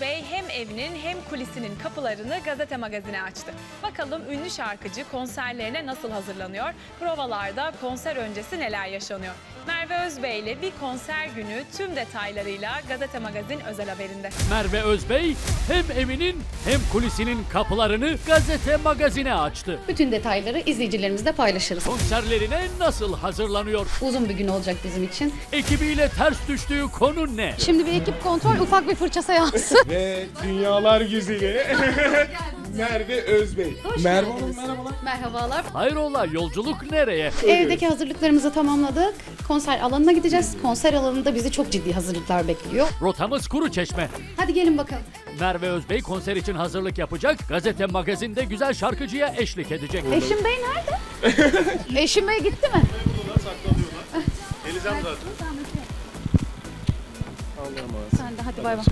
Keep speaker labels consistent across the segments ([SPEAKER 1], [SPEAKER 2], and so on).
[SPEAKER 1] Özbey hem evinin hem kulisinin kapılarını gazete magazine açtı. Bakalım ünlü şarkıcı konserlerine nasıl hazırlanıyor? Provalarda konser öncesi neler yaşanıyor? Merve Özbey ile bir konser günü tüm detaylarıyla gazete magazin özel haberinde.
[SPEAKER 2] Merve Özbey hem evinin hem kulisinin kapılarını gazete magazine açtı.
[SPEAKER 3] Bütün detayları izleyicilerimizle paylaşırız.
[SPEAKER 2] Konserlerine nasıl hazırlanıyor?
[SPEAKER 3] Uzun bir gün olacak bizim için.
[SPEAKER 2] Ekibiyle ters düştüğü konu ne?
[SPEAKER 3] Şimdi bir ekip kontrol, ufak bir fırça seansı.
[SPEAKER 4] Ve dünyalar güzeli Merve Özbey. Merve Hanım merhabalar.
[SPEAKER 3] Merhabalar.
[SPEAKER 2] Hayrola yolculuk nereye?
[SPEAKER 3] Evdeki hazırlıklarımızı tamamladık. Konser alanına gideceğiz. Konser alanında bizi çok ciddi hazırlıklar bekliyor.
[SPEAKER 2] Rotamız kuru çeşme.
[SPEAKER 3] Hadi gelin bakalım.
[SPEAKER 2] Merve Özbey konser için hazırlık yapacak. Gazete magazinde güzel şarkıcıya eşlik edecek.
[SPEAKER 3] Eşim Bey nerede? Eşim Bey gitti mi?
[SPEAKER 4] Geleceğim zaten.
[SPEAKER 3] Sen de hadi bay bay.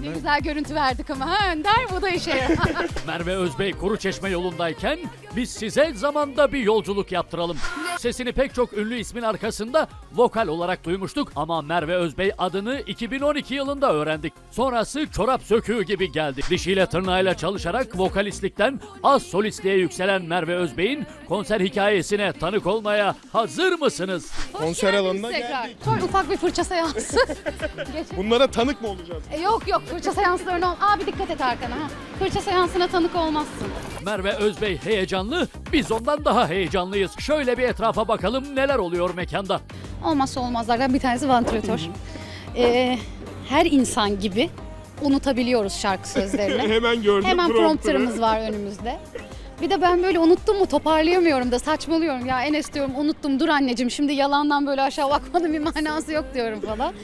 [SPEAKER 3] Ne güzel görüntü verdik ama ha Önder bu da işe yarar.
[SPEAKER 2] Merve Özbey kuru çeşme yolundayken biz size zamanda bir yolculuk yaptıralım. Sesini pek çok ünlü ismin arkasında vokal olarak duymuştuk ama Merve Özbey adını 2012 yılında öğrendik. Sonrası çorap söküğü gibi geldi. Dişiyle tırnağıyla çalışarak vokalistlikten az solistliğe yükselen Merve Özbey'in konser hikayesine tanık olmaya hazır mısınız?
[SPEAKER 4] Konser alanına
[SPEAKER 3] Tekrar.
[SPEAKER 4] geldik.
[SPEAKER 3] Sonra ufak bir fırça seansı. Geç.
[SPEAKER 4] Bunlara tanık mı olacağız?
[SPEAKER 3] E, yok yok fırça seanslarına ol. Abi dikkat et arkana ha. Fırça seansına tanık olmazsın.
[SPEAKER 2] Merve Özbey heyecanlı, biz ondan daha heyecanlıyız. Şöyle bir etrafa bakalım neler oluyor mekanda.
[SPEAKER 3] Olmazsa olmazlardan bir tanesi vantilatör. Ee, her insan gibi unutabiliyoruz şarkı sözlerini.
[SPEAKER 4] Hemen gördüm.
[SPEAKER 3] Hemen
[SPEAKER 4] prompter'ı.
[SPEAKER 3] prompterımız var önümüzde. Bir de ben böyle unuttum mu toparlayamıyorum da saçmalıyorum. Ya Enes diyorum unuttum dur anneciğim şimdi yalandan böyle aşağı bakmanın bir manası yok diyorum falan.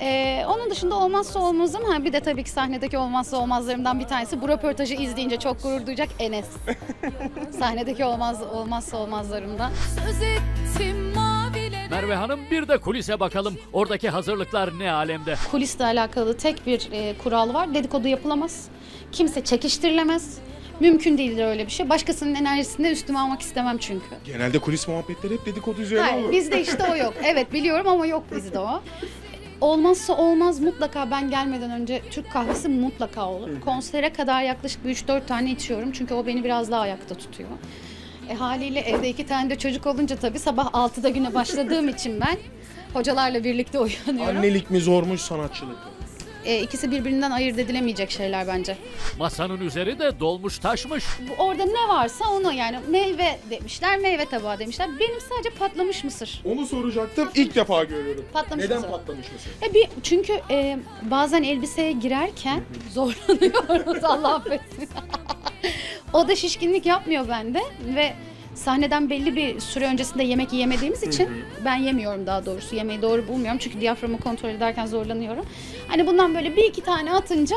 [SPEAKER 3] Ee, onun dışında olmazsa olmazım. Ha, bir de tabii ki sahnedeki olmazsa olmazlarımdan bir tanesi bu röportajı izleyince çok gurur duyacak Enes. sahnedeki olmaz olmazsa olmazlarımdan.
[SPEAKER 5] Söz ettim mavilere
[SPEAKER 2] Merve Hanım bir de kulise bakalım. Oradaki hazırlıklar ne alemde?
[SPEAKER 3] Kulisle alakalı tek bir e, kural var. Dedikodu yapılamaz. Kimse çekiştirilemez. Mümkün değildir öyle bir şey. Başkasının enerjisini de üstüme almak istemem çünkü.
[SPEAKER 4] Genelde kulis muhabbetleri hep dedikodu üzerine
[SPEAKER 3] Hayır,
[SPEAKER 4] olur.
[SPEAKER 3] bizde işte o yok. Evet biliyorum ama yok bizde o. Olmazsa olmaz mutlaka ben gelmeden önce Türk kahvesi mutlaka olur. Konsere kadar yaklaşık bir 3-4 tane içiyorum. Çünkü o beni biraz daha ayakta tutuyor. E, haliyle evde iki tane de çocuk olunca tabii sabah 6'da güne başladığım için ben hocalarla birlikte uyanıyorum.
[SPEAKER 4] Annelik mi zormuş sanatçılık mı?
[SPEAKER 3] E, ikisi birbirinden ayırt edilemeyecek şeyler bence.
[SPEAKER 2] Masanın üzeri de dolmuş taşmış.
[SPEAKER 3] Bu- Orada ne varsa onu yani meyve demişler, meyve tabağı demişler. Benim sadece patlamış mısır.
[SPEAKER 4] Onu soracaktım. İlk defa görüyorum.
[SPEAKER 3] Patlamış
[SPEAKER 4] Neden
[SPEAKER 3] mısır.
[SPEAKER 4] patlamış mısır?
[SPEAKER 3] E bir, çünkü e, bazen elbiseye girerken zorlanıyoruz Allah affetsin. o da şişkinlik yapmıyor bende ve sahneden belli bir süre öncesinde yemek yemediğimiz için ben yemiyorum daha doğrusu yemeği doğru bulmuyorum çünkü diyaframı kontrol ederken zorlanıyorum. Hani bundan böyle bir iki tane atınca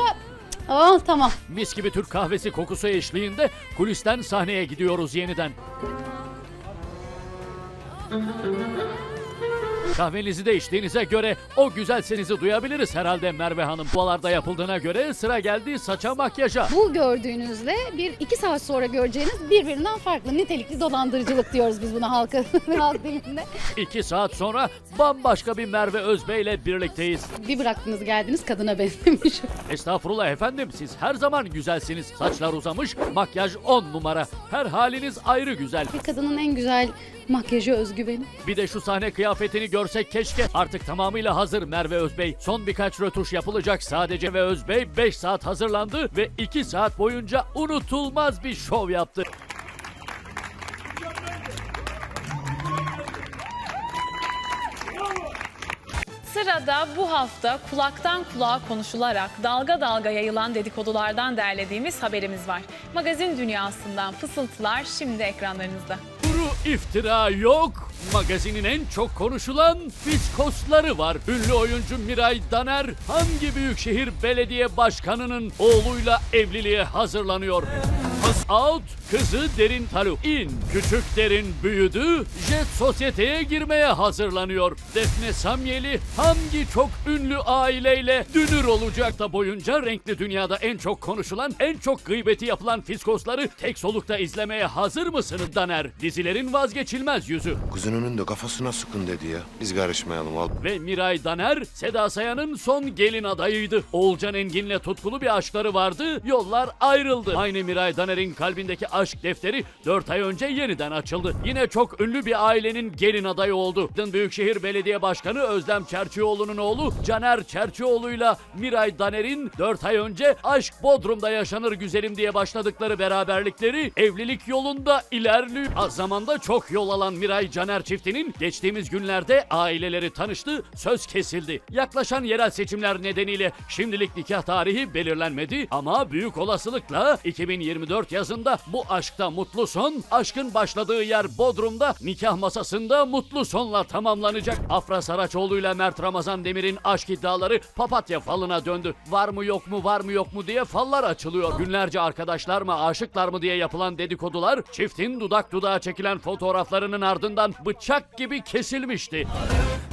[SPEAKER 3] oh tamam
[SPEAKER 2] Mis gibi Türk kahvesi kokusu eşliğinde kulisten sahneye gidiyoruz yeniden. Kahvenizi de içtiğinize göre o güzel senizi duyabiliriz herhalde Merve Hanım. Bualarda yapıldığına göre sıra geldi saça makyaja.
[SPEAKER 3] Bu gördüğünüzle bir iki saat sonra göreceğiniz birbirinden farklı nitelikli dolandırıcılık diyoruz biz buna halka, halk dilinde.
[SPEAKER 2] İki saat sonra bambaşka bir Merve Özbey ile birlikteyiz.
[SPEAKER 3] Bir bıraktınız geldiniz kadına benzemiş.
[SPEAKER 2] Estağfurullah efendim siz her zaman güzelsiniz. Saçlar uzamış, makyaj 10 numara. Her haliniz ayrı güzel.
[SPEAKER 3] Bir kadının en güzel makyajı özgüveni.
[SPEAKER 2] Bir de şu sahne kıyafetini görsek keşke. Artık tamamıyla hazır Merve Özbey. Son birkaç rötuş yapılacak sadece ve Özbey 5 saat hazırlandı ve 2 saat boyunca unutulmaz bir şov yaptı.
[SPEAKER 1] Sırada bu hafta kulaktan kulağa konuşularak dalga dalga yayılan dedikodulardan derlediğimiz haberimiz var. Magazin dünyasından fısıltılar şimdi ekranlarınızda.
[SPEAKER 2] İftira yok. Magazinin en çok konuşulan fiskosları var. Ünlü oyuncu Miray Daner hangi büyükşehir belediye başkanının oğluyla evliliğe hazırlanıyor? Out Kızı Derin Talu in. Küçük Derin büyüdü. Jet sosyeteye girmeye hazırlanıyor. Defne Samyeli hangi çok ünlü aileyle dünür olacak da boyunca renkli dünyada en çok konuşulan, en çok gıybeti yapılan fiskosları tek solukta izlemeye hazır mısınız Daner? Dizilerin vazgeçilmez yüzü.
[SPEAKER 6] Kızının da kafasına sıkın dedi ya. Biz karışmayalım al.
[SPEAKER 2] Ve Miray Daner, Seda Sayan'ın son gelin adayıydı. Oğulcan Engin'le tutkulu bir aşkları vardı, yollar ayrıldı. Aynı Miray Daner'in kalbindeki aşk defteri 4 ay önce yeniden açıldı. Yine çok ünlü bir ailenin gelin adayı oldu. Dün Büyükşehir Belediye Başkanı Özlem Çerçioğlu'nun oğlu Caner Çerçioğlu'yla Miray Daner'in 4 ay önce Aşk Bodrum'da yaşanır güzelim diye başladıkları beraberlikleri evlilik yolunda ilerliyor. Az zamanda çok yol alan Miray Caner çiftinin geçtiğimiz günlerde aileleri tanıştı, söz kesildi. Yaklaşan yerel seçimler nedeniyle şimdilik nikah tarihi belirlenmedi ama büyük olasılıkla 2024 yazında bu aşkta mutlu son, aşkın başladığı yer Bodrum'da nikah masasında mutlu sonla tamamlanacak. Afra Saraçoğlu ile Mert Ramazan Demir'in aşk iddiaları papatya falına döndü. Var mı yok mu var mı yok mu diye fallar açılıyor. Günlerce arkadaşlar mı aşıklar mı diye yapılan dedikodular çiftin dudak dudağa çekilen fotoğraflarının ardından bıçak gibi kesilmişti.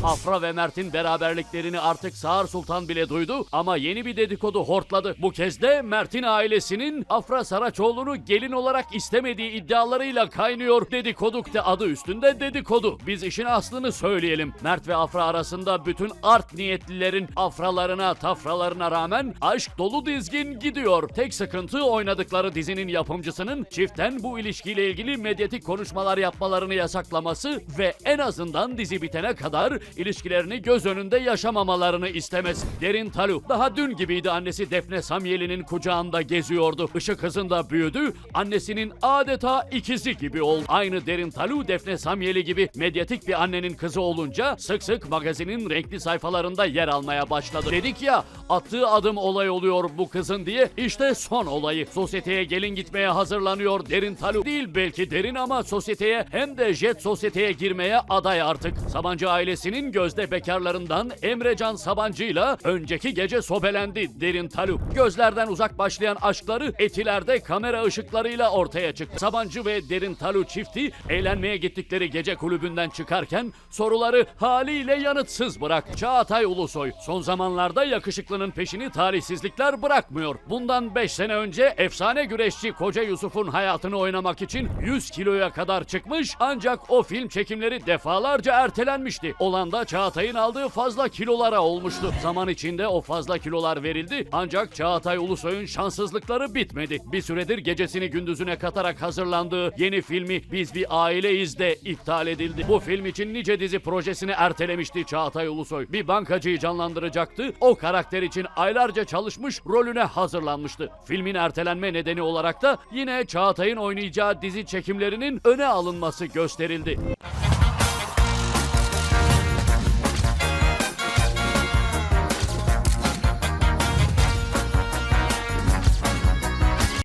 [SPEAKER 2] Afra ve Mert'in beraberliklerini artık Sağır Sultan bile duydu ama yeni bir dedikodu hortladı. Bu kez de Mert'in ailesinin Afra Saraçoğlu'nu gelin olarak istemediği iddialarıyla kaynıyor. Dedikoduk de adı üstünde dedikodu. Biz işin aslını söyleyelim. Mert ve Afra arasında bütün art niyetlilerin afralarına, tafralarına rağmen aşk dolu dizgin gidiyor. Tek sıkıntı oynadıkları dizinin yapımcısının çiftten bu ilişkiyle ilgili medyatik konuşmalar yapmalarını yasaklaması ve en azından dizi bitene kadar ilişkilerini göz önünde yaşamamalarını istemez. Derin Talu daha dün gibiydi annesi Defne Samyeli'nin kucağında geziyordu. Işık hızında büyüdü, annesinin adeta ikizi gibi oldu. Aynı Derin Talu Defne Samyeli gibi medyatik bir annenin kızı olunca sık sık magazinin renkli sayfalarında yer almaya başladı. Dedik ya attığı adım olay oluyor bu kızın diye işte son olayı. Sosyeteye gelin gitmeye hazırlanıyor Derin Talu. Değil belki derin ama sosyeteye hem de jet sosyeteye girmeye aday artık. Sabancı ailesinin gözde bekarlarından Emrecan Sabancı'yla önceki gece sobelendi Derin Talu. Gözlerden uzak başlayan aşkları etilerde kamera ışıklarıyla ortaya çıktı. Sabancı ve Derin Talu çifti eğlenmeye gittikleri gece kulübünden çıkarken soruları haliyle yanıtsız bırak. Çağatay Ulusoy son zamanlarda yakışıklının peşini talihsizlikler bırakmıyor. Bundan 5 sene önce efsane güreşçi Koca Yusuf'un hayatını oynamak için 100 kiloya kadar çıkmış ancak o film çekimleri defalarca ertelenmişti. Olan da Çağatay'ın aldığı fazla kilolara olmuştu. Zaman içinde o fazla kilolar verildi ancak Çağatay Ulusoy'un şanssızlıkları bitmedi. Bir süredir gecesini gündüzüne katarak hazırlandığı yeni filmi Biz Bir Aileyiz de iptal edildi. Bu film için nice dizi projesini ertelemişti Çağatay Ulusoy. Bir bankacıyı canlandıracaktı. O karakter için aylarca çalışmış rolüne hazırlanmıştı. Filmin ertelenme nedeni olarak da yine Çağatay'ın oynayacağı dizi çekimlerinin öne alınması gösterildi.